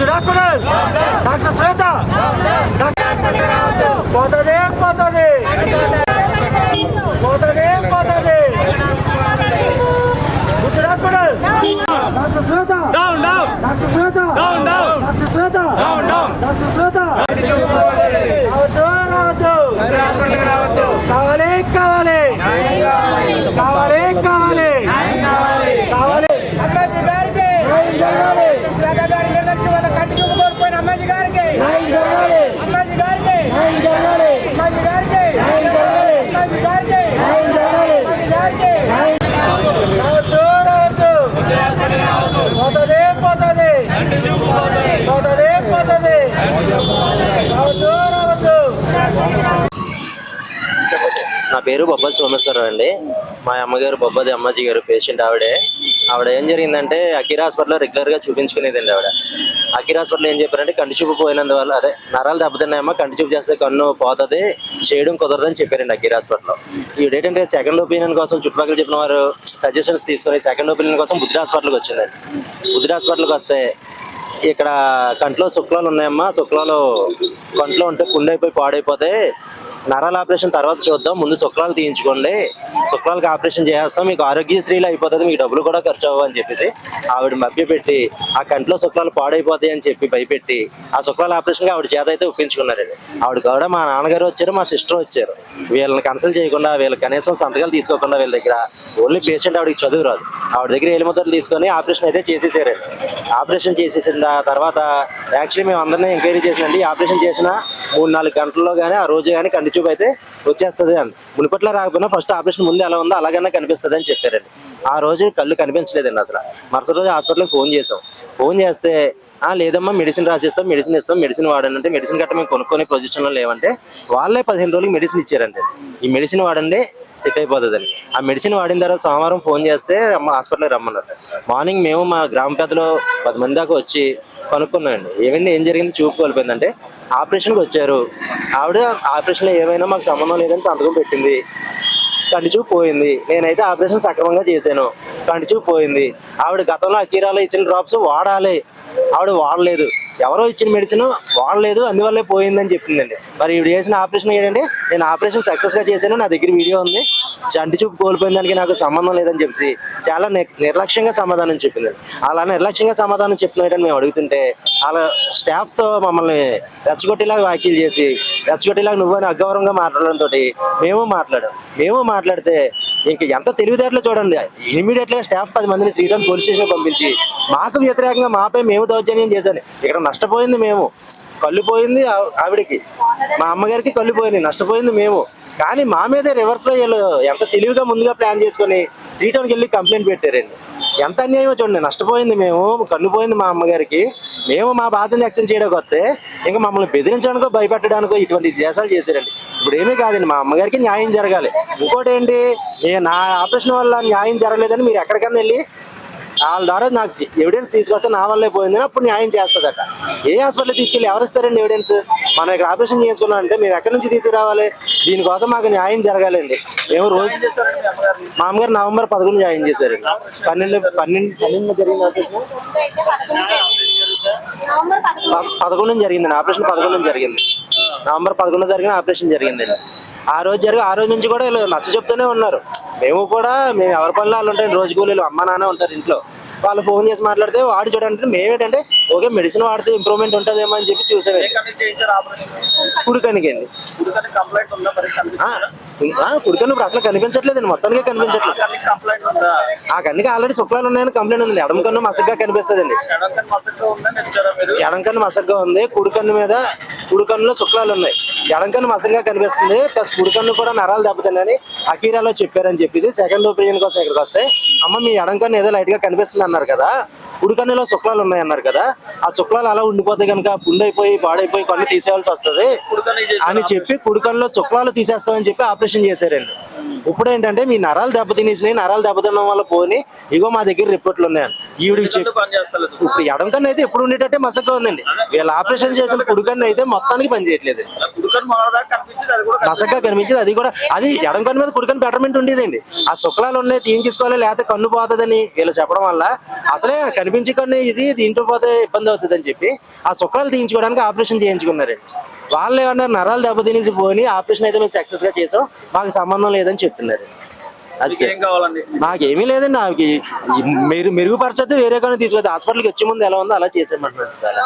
জুরাস panel doctor সহায়তা। Doctor পদে నా పేరు బొబ్బది సోమేశ్వరరావు అండి. మా అమ్మగారు బొబ్బది అమ్మాజీ గారు పేషెంట్ ఆవిడే. ఆవిడ ఏం జరిగిందంటే అఖీర్ హాస్పిటల్లో రెగ్యులర్గా చూపించుకునేదండి ఆవిడ. అఖీర్ హాస్పిటల్ ఏం చెప్పారంటే కంటి చూపు పోయినందువల్ల అదే నరాలు దెబ్బతిన్నాయమ్మా కంటి చూపు చేస్తే కన్ను పోతుంది చేయడం కుదరదని చెప్పారండి అఖీర్ హాస్పిటల్లో. ఈవిడేంటంటే సెకండ్ ఒపీనియన్ కోసం చుట్టుపక్కల చెప్పిన వారు సజెషన్స్ తీసుకొని సెకండ్ ఒపీనియన్ కోసం బుద్ధి హాస్పిటల్కి వచ్చిందండి. బుద్ధి హాస్పిటల్కి వస్తే ఇక్కడ కంట్లో శుక్లాలు ఉన్నాయమ్మా శుక్లాలు కంట్లో ఉంటే కుండైపోయి పాడైపోతే నరాల ఆపరేషన్ తర్వాత చూద్దాం. ముందు శుక్రాలు తీయించుకోండి. శుక్రాలకి ఆపరేషన్ చేసేస్తాం. మీకు ఆరోగ్యశ్రీలు అయిపోతుంది. మీకు డబ్బులు కూడా ఖర్చు అవ్వని అని చెప్పేసి ఆవిడ మభ్యపెట్టి ఆ కంట్లో శుక్రాలు పాడైపోతాయి అని చెప్పి భయపెట్టి ఆ శుక్రాల ఆపరేషన్కి ఆవిడ చేత అయితే ఒప్పించుకున్నారండి ఆవిడ కూడా మా నాన్నగారు వచ్చారు మా సిస్టర్ వచ్చారు. వీళ్ళని కన్సల్ట్ చేయకుండా వీళ్ళకి కనీసం సంతకాలు తీసుకోకుండా వీళ్ళ దగ్గర ఓన్లీ పేషెంట్ ఆవిడకి చదువు రాదు. ఆవిడ దగ్గర ఎలిముద్రలు తీసుకొని ఆపరేషన్ అయితే చేసేసారండి. ఆపరేషన్ చేసేసిన తర్వాత యాక్చువల్లీ మేము అందరినీ ఎంక్వైరీ చేసినండి. ఆపరేషన్ చేసిన మూడు నాలుగు గంటల్లో కానీ ఆ రోజు కానీ కంటి చూపు అయితే వచ్చేస్తుంది అని మునిపట్ల రాకపోయినా ఫస్ట్ ఆపరేషన్ ముందు ఎలా ఉందో అలాగైనా కనిపిస్తుంది అని చెప్పారండి. ఆ రోజు కళ్ళు కనిపించలేదండి అసలు. మరుసటి రోజు హాస్పిటల్కి ఫోన్ చేసాం ఫోన్ చేస్తే ఆ లేదమ్మా మెడిసిన్ రాసిస్తాం మెడిసిన్ ఇస్తాం మెడిసిన్ వాడండి అంటే మెడిసిన్ గట్ట మేము కొనుక్కునే పొజిషన్లో లేవంటే వాళ్ళే పదిహేను రోజులకి మెడిసిన్ ఇచ్చారండి ఈ మెడిసిన్ వాడండి సెట్ అయిపోతుందని. ఆ మెడిసిన్ వాడిన తర్వాత సోమవారం ఫోన్ చేస్తే రమ్మ హాస్పిటల్కి రమ్మన్నారు. మార్నింగ్ మేము మా గ్రామ పెద్దలో పది మంది దాకా వచ్చి కనుక్కున్నామండి. ఏమైంది ఏం జరిగింది? చూపు కోల్పోయిందంటే ఆపరేషన్కి వచ్చారు. ఆవిడ ఆపరేషన్లో ఏమైనా మాకు సంబంధం లేదని సంతకం పెట్టింది. కంటిచూపు పోయింది. నేనైతే ఆపరేషన్ సక్రమంగా చేశాను. కంటిచూపు పోయింది. ఆవిడ గతంలో అకీరాలో ఇచ్చిన డ్రాప్స్ వాడాలి. ఆవిడ వాడలేదు. ఎవరో ఇచ్చిన మెడిసిన్ వాడలేదు అందువల్లే పోయిందని చెప్పిందండి. మరి ఇవి చేసిన ఆపరేషన్ ఏంటంటే నేను ఆపరేషన్ సక్సెస్గా చేశాను నా దగ్గర వీడియో ఉంది. చంటి చూపు కోల్పోయిన దానికి నాకు సంబంధం లేదని చెప్పి చాలా నిర్లక్ష్యంగా సమాధానం చెప్పింది. అలా నిర్లక్ష్యంగా సమాధానం చెప్తున్నాడని మేము అడుగుతుంటే అలా స్టాఫ్తో మమ్మల్ని రెచ్చగొట్టేలాగా వ్యాఖ్యలు చేసి రెచ్చగొట్టేలాగా నువ్వు అని అగౌరవంగా మాట్లాడడంతో మేము మాట్లాడాం. మేము మాట్లాడితే ఇంక ఎంత తెలివితేటలో చూడండి. ఇమీడియట్గా స్టాఫ్ పది మందిని శ్రీరామ్ పోలీస్ స్టేషన్ పంపించి మాకు వ్యతిరేకంగా మాపై మేము దౌర్జన్యం చేశాను ఇక్కడ నష్టపోయింది మేము. కళ్ళు పోయింది ఆవిడకి. మా అమ్మగారికి కళ్ళు పోయింది నష్టపోయింది మేము. కానీ మా మీదే రివర్స్లో వీళ్ళు ఎంత తెలివిగా ముందుగా ప్లాన్ చేసుకుని త్రీ టౌన్కి వెళ్ళి కంప్లైంట్ పెట్టారండి. ఎంత అన్యాయమో చూడండి నష్టపోయింది మేము కన్ను పోయింది మా అమ్మగారికి. మేము మా బాధను వ్యక్తం చేయడానికి వస్తే ఇంకా మమ్మల్ని బెదిరించడానికో భయపెట్టడానికో ఇటువంటి దేశాలు చేశారండి. ఇప్పుడు ఏమీ కాదండి మా అమ్మగారికి న్యాయం జరగాలి. ఇంకోటి ఏంటి నా ఆపరేషన్ వల్ల న్యాయం జరగలేదని మీరు ఎక్కడికన్నా వెళ్ళి వాళ్ళ ద్వారా నాకు ఎవిడెన్స్ తీసుకొస్తే నా వల్లే పోయిందని అప్పుడు న్యాయం చేస్తుందట. ఏ హాస్పిటల్ తీసుకెళ్ళి ఎవరు ఇస్తారండి ఎవిడెన్స్ మనం ఇక్కడ ఆపరేషన్ చేయించుకున్నాం అంటే మేము ఎక్కడి నుంచి తీసుకురావాలి? దీనికోసం మాకు న్యాయం జరగాలండి. మేము రోజు మా అమ్మగారు. నవంబర్ పదకొండు జాయిన్ చేశారండి పన్నెండు పన్నెండు పన్నెండు జరిగిన ఆపరేషన్? ప- పదకొండున జరిగిందండి. ఆపరేషన్ పదకొండున జరిగింది. నవంబర్ పదకొండు జరిగిన ఆపరేషన్ జరిగిందండి. ఆ రోజు జరిగి ఆ రోజు నుంచి కూడా వీళ్ళు నచ్చ చెప్తూనే ఉన్నారు. మేము కూడా మేము ఎవరి పనులు వాళ్ళు ఉంటాయి రోజు కూలీలు అమ్మ నాన్న ఉంటారు ఇంట్లో. వాళ్ళు ఫోన్ చేసి మాట్లాడితే వాడి చూడంటే మేమేంటంటే ఓకే మెడిసిన్ వాడితే ఇంప్రూవ్మెంట్ ఉంటుందేమో అని చెప్పి చూసామండి కుడికనికండి కుడికన్ను ఇప్పుడు అసలు కనిపించట్లేదండి మొత్తానికి కనిపించట్లేదు. ఆ కన్నుకి ఆల్రెడీ శుక్లాలు ఉన్నాయని కంప్లైంట్ ఉంది ఎడమ కన్ను మసగ్గా కనిపిస్తుందండి. ఎడంకన్ మసక్గా ఉందని ఇచ్చారా మీరు? ఎడం కన్ను మసగ్గా ఉంది కుడి కన్ను మీద కుడి కన్నులో శుక్లాలు ఉన్నాయి. ఎడం కన్ను మసగ్గా కనిపిస్తుంది. ప్లస్ కుడి కన్ను కూడా నరాలు దెబ్బతిన్నాయని అకీరాలో చెప్పారని చెప్పేసి సెకండ్ ఒపీనియన్ కోసం ఇక్కడికి వస్తే అమ్మ మీ ఎడం కన్ను ఏదో లైట్గా కనిపిస్తుంది అన్నారు కదా కుడి కన్నులో శుక్లాలు ఉన్నాయి అన్నారు కదా ఆ శుక్లాలు అలా ఉండిపోతే కనుక పుండైపోయి పాడైపోయి కన్ను తీసేయాల్సి వస్తుంది అని చెప్పి కుడి కన్నులో శుక్లాలు తీసేస్తామని చెప్పి ఆపరేషన్ చేశారండి. ఇప్పుడు ఏంటంటే మీ నరాలు దెబ్బతినేసినాయి నరాలు దెబ్బతినడం వల్ల పోని ఇగో మా దగ్గర రిపోర్ట్లు ఉన్నాయని. ఈవిడికి చెప్పి. ఇప్పుడు ఎడం కన్ను అయితే ఎప్పుడు ఉండేటట్టే మసగ్గా ఉందండి. వీళ్ళు ఆపరేషన్ చేసిన కుడి కన్ను అయితే మొత్తానికి పని చేయట్లేదు. ఉడకని మొదలదాకా కనిపించింది అది కూడా మసగ్గా కనిపించింది అది కూడా అది ఎడం కన్ను మీద కుడి కన్ను బెటర్మెంట్ ఉండేదండి. ఆ శుక్లాలు ఉన్నాయి తీయించుకోవాలి లేకపోతే కన్ను పోతుందని వీళ్ళు చెప్పడం వల్ల అసలే కనిపించి కన్ను ఇది దీంట్లో పోతే ఇబ్బంది అవుతుంది అని చెప్పి ఆ శుక్లాలు తీయించుకోవడానికి ఆపరేషన్ చేయించుకున్నారండి. వాళ్ళు ఏమన్నారు నరాలు దెబ్బతినేసి పోని ఆపరేషన్ అయితే మేము సక్సెస్గా చేసాం. మాకు సంబంధం లేదని చెప్తున్నారు. నాకేమీ లేదండి నాకు మెరుగు మెరుగుపరచద్దు వేరే కానీ తీసుకొద్ది. హాస్పిటల్కి వచ్చే ముందు ఎలా ఉందో అలా చేసేయమంటున్నారు. చాలా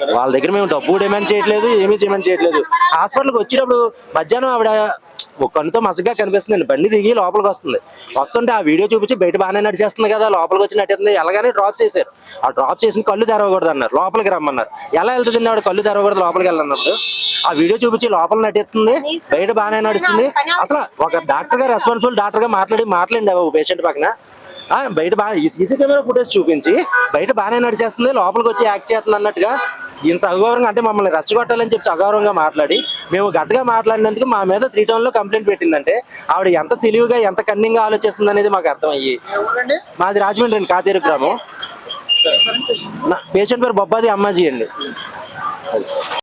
వాళ్ళ దగ్గర మేము డబ్బు డిమాండ్ చేయట్లేదు ఏమీ డిమాండ్ చేయట్లేదు. హాస్పిటల్కి వచ్చేటప్పుడు మధ్యాహ్నం ఆవిడ ఒక కన్నుతో మసగ్గా కనిపిస్తుంది బండి దిగి లోపలికి వస్తుంది. వస్తుంటే ఆ వీడియో చూపించి బయట బాగానే నడిచేస్తుంది కదా లోపలికి వచ్చి నటిస్తుంది ఎలాగనే డ్రాప్ చేశారు. ఆ డ్రాప్ చేసిన కళ్ళు తెరవకూడదు అన్నారు లోపలికి రమ్మన్నారు. ఎలా వెళ్తుంది ఆవిడ కళ్ళు తెరవకూడదు లోపలికి వెళ్ళన్నప్పుడు ఆ వీడియో చూపించి లోపల నటిస్తుంది బయట బాగానే నడుస్తుంది. అసలు ఒక డాక్టర్గా రెస్పాన్సిబుల్ డాక్టర్గా మాట్లాడి మాట్లాడండి పేషెంట్ పక్కన. ఆ, బయట బాగా ఈ సీసీ కెమెరా ఫుటేజ్ చూపించి బయట బాగానే నడిచేస్తుంది లోపలికి వచ్చి యాక్ట్ చేస్తుంది అన్నట్టుగా ఇంత అగౌరవంగా అంటే మమ్మల్ని రెచ్చగొట్టాలని చెప్పి అగౌరవంగా మాట్లాడి మేము గట్టిగా మాట్లాడినందుకు మా మీద త్రీ టౌన్లో కంప్లైంట్ పెట్టిందంటే ఆవిడ ఎంత తెలివిగా ఎంత కన్నింగా ఆలోచిస్తుంది అనేది మాకు అర్థమయ్యి. మాది రాజమండ్రి అండి కాతేరు గ్రామం. పేషెంట్ పేరు బొబ్బాది అమ్మాజీ అండి.